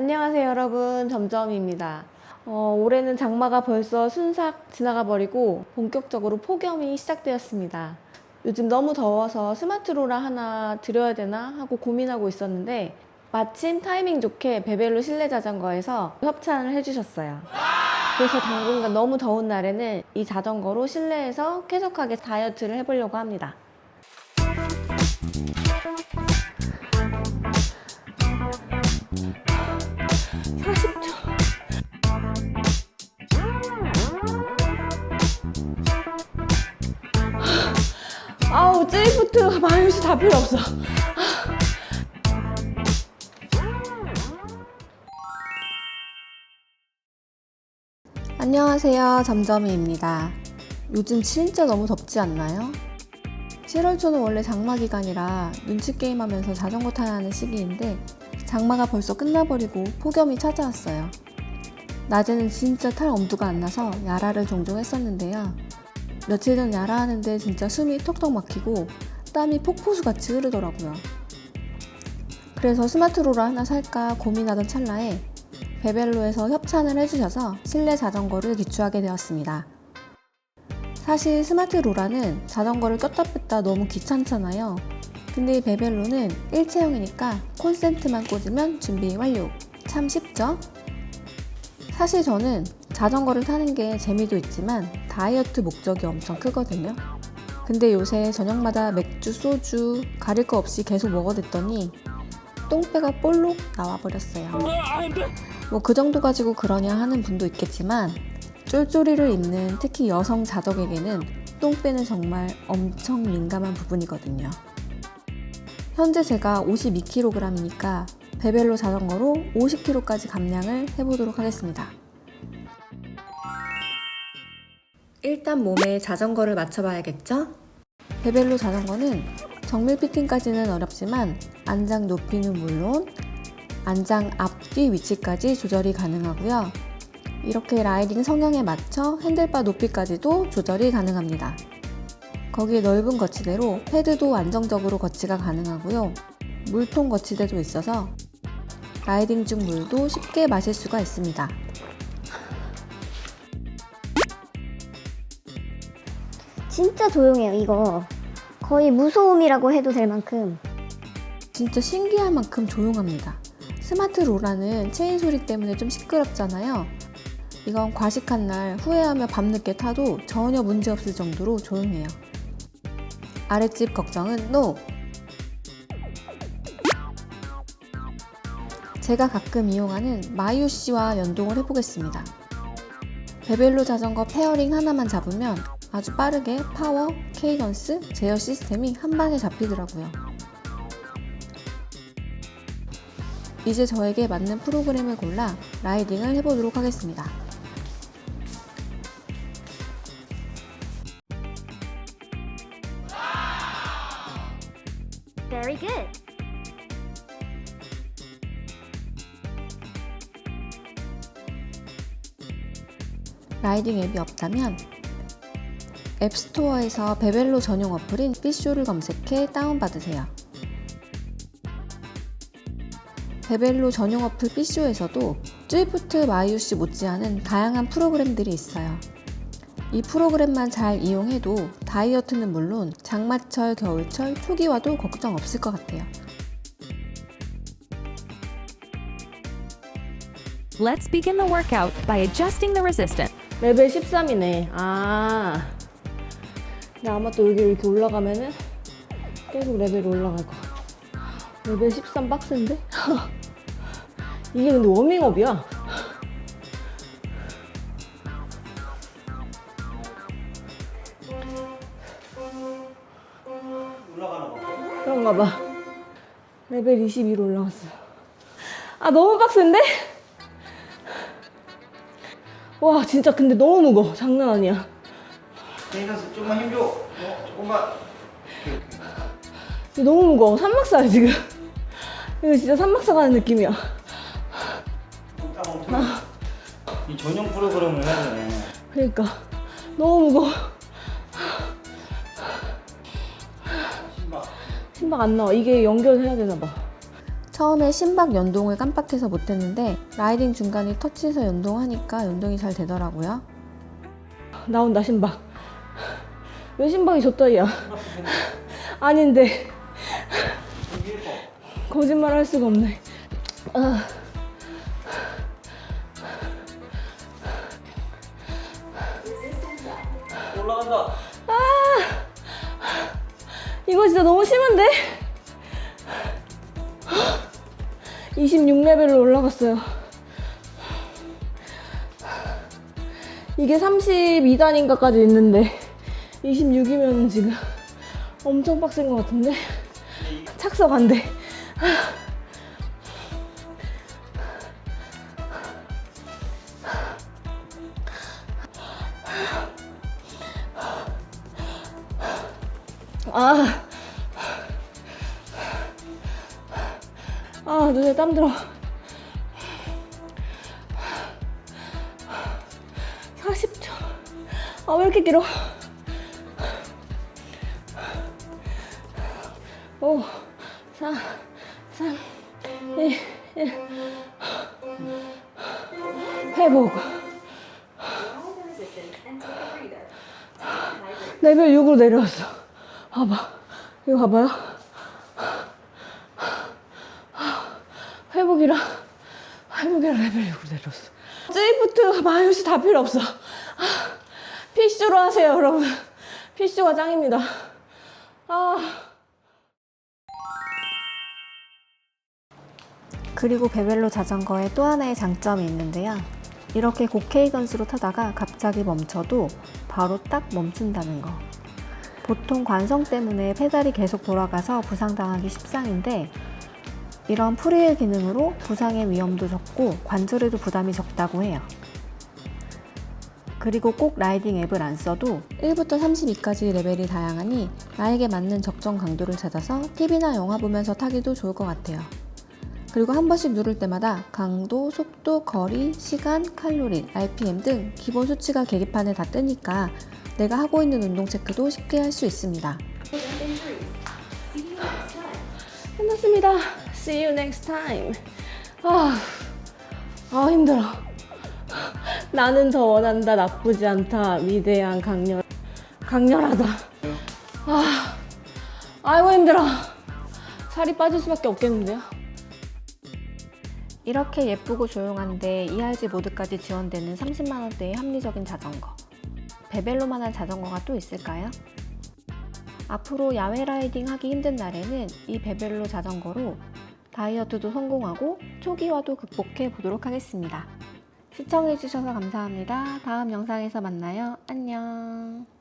안녕하세요 여러분. 점점입니다. 어, 올해는 장마가 벌써 순삭 지나가 버리고 본격적으로 폭염이 시작되었습니다. 요즘 너무 더워서 스마트로라 하나 드려야 되나 하고 고민하고 있었는데 마침 타이밍 좋게 베벨로 실내 자전거에서 협찬을 해주셨어요. 그래서 당분간 너무 더운 날에는 이 자전거로 실내에서 쾌적하게 다이어트를 해보려고 합니다 아우 쯔이프트 마요시 다 필요 없어. 안녕하세요. 점점이입니다. 요즘 진짜 너무 덥지 않나요? 7월 초는 원래 장마 기간이라 눈치 게임 하면서 자전거 타야 하는 시기인데 장마가 벌써 끝나버리고 폭염이 찾아왔어요 낮에는 진짜 탈 엄두가 안 나서 야라를 종종 했었는데요 며칠 전 야라 하는데 진짜 숨이 턱턱 막히고 땀이 폭포수 같이 흐르더라고요. 그래서 스마트로라 하나 살까 고민하던 찰나에 베벨로에서 협찬을 해주셔서 실내 자전거를 기추하게 되었습니다. 사실 스마트로라는 자전거를 꼈다 뺐다 너무 귀찮잖아요. 근데 이 베벨로는 일체형이니까 콘센트만 꽂으면 준비 완료. 참 쉽죠? 사실 저는 자전거를 타는 게 재미도 있지만 다이어트 목적이 엄청 크거든요. 근데 요새 저녁마다 맥주, 소주 가릴 거 없이 계속 먹어댔더니 똥배가 볼록 나와버렸어요. 뭐 그 정도 가지고 그러냐 하는 분도 있겠지만 쫄쫄이를 입는 특히 여성 자덕에게는 똥배는 정말 엄청 민감한 부분이거든요. 현재 제가 52kg이니까 베벨로 자전거로 50kg까지 감량을 해보도록 하겠습니다. 일단 몸에 자전거를 맞춰봐야겠죠? 베벨로 자전거는 정밀 피팅까지는 어렵지만 안장 높이는 물론 안장 앞뒤 위치까지 조절이 가능하고요. 이렇게 라이딩 성향에 맞춰 핸들바 높이까지도 조절이 가능합니다. 거기에 넓은 거치대로 패드도 안정적으로 거치가 가능하고요. 물통 거치대도 있어서 라이딩 중 물도 쉽게 마실 수가 있습니다. 진짜 조용해요, 이거. 거의 무소음이라고 해도 될 만큼. 진짜 신기할 만큼 조용합니다. 스마트 로라는 체인 소리 때문에 좀 시끄럽잖아요. 이건 과식한 날 후회하며 밤늦게 타도 전혀 문제 없을 정도로 조용해요. 아랫집 걱정은 NO! 제가 가끔 이용하는 마유 씨와 연동을 해보겠습니다. 베벨로 자전거 페어링 하나만 잡으면 아주 빠르게 파워, 케이던스, 제어 시스템이 한 방에 잡히더라고요. 이제 저에게 맞는 프로그램을 골라 라이딩을 해보도록 하겠습니다. Very good. 라이딩 앱이 없다면 앱스토어에서 베벨로 전용 어플인 삐쇼를 검색해 다운받으세요. 베벨로 전용 어플 삐쇼에서도 쯔이프트 마이유씨 못지않은 다양한 프로그램들이 있어요. 이 프로그램만 잘 이용해도 다이어트는 물론 장마철, 겨울철, 초기와도 걱정 없을 것 같아요. Let's begin the workout by adjusting the resistance. 레벨 13이네. 아. 근데 아마 또 여기 이렇게 올라가면은 계속 레벨이 올라갈 것 같아. 레벨 13 빡센데? 이게 근데 워밍업이야. 그런가 봐. 레벨 22로 올라갔어. 아, 너무 빡센데? 와 진짜 근데 너무 무거워 장난 아니야 케이던스 조금만 힘줘. 어, 조금만. 진짜 너무 무거워 산막사야 지금 이거 진짜 산막사 가는 느낌이야 딱 멈춰. 이 전용 프로그램을 해야 되네. 그러니까 너무 무거워 신박 안 나와 이게 연결해야 되나 봐 처음에 심박 연동을 깜빡해서 못했는데 라이딩 중간에 터치해서 연동하니까 연동이 잘 되더라고요. 나온다 신박 왜 신박이 줬다이야 아닌데 거짓말 할 수가 없네 아. 올라간다. 이거 진짜 너무 심한데? 26레벨로 올라갔어요. 이게 32단인가까지 있는데 26이면 지금 엄청 빡센 것 같은데? 착석 안 돼. 아, 아 눈에 땀 들어. 40초. 아, 왜 이렇게 길어? 5, 4, 3, 2, 1. 회복. 레벨 6으로 내려왔어. 봐봐. 이거 봐봐요. 회복이라, 회복이라 레벨 6으로 내려왔어. 제이프트, 마이오시 다 필요 없어. 피쉬로 하세요, 여러분. 피쉬가 짱입니다. 아. 그리고 베벨로 자전거에 또 하나의 장점이 있는데요. 이렇게 고케이던스로 타다가 갑자기 멈춰도 바로 딱 멈춘다는 거. 보통 관성 때문에 페달이 계속 돌아가서 부상당하기 십상인데 이런 프리힐 기능으로 부상의 위험도 적고 관절에도 부담이 적다고 해요. 그리고 꼭 라이딩 앱을 안 써도 1부터 32까지 레벨이 다양하니 나에게 맞는 적정 강도를 찾아서 TV나 영화 보면서 타기도 좋을 것 같아요. 그리고 한 번씩 누를 때마다 강도, 속도, 거리, 시간, 칼로리, RPM 등 기본 수치가 계기판에 다 뜨니까 내가 하고 있는 운동 체크도 쉽게 할 수 있습니다. 끝났습니다. See you next time. 아, 아 힘들어. 나는 더 원한다. 나쁘지 않다. 위대한 강렬. 강렬하다. 아, 아이고 힘들어. 살이 빠질 수밖에 없겠는데요. 이렇게 예쁘고 조용한데 ERG 모드까지 지원되는 30만 원대의 합리적인 자전거. 베벨로만한 자전거가 또 있을까요? 앞으로 야외 라이딩 하기 힘든 날에는 이 베벨로 자전거로 다이어트도 성공하고 초기화도 극복해 보도록 하겠습니다. 시청해주셔서 감사합니다. 다음 영상에서 만나요. 안녕.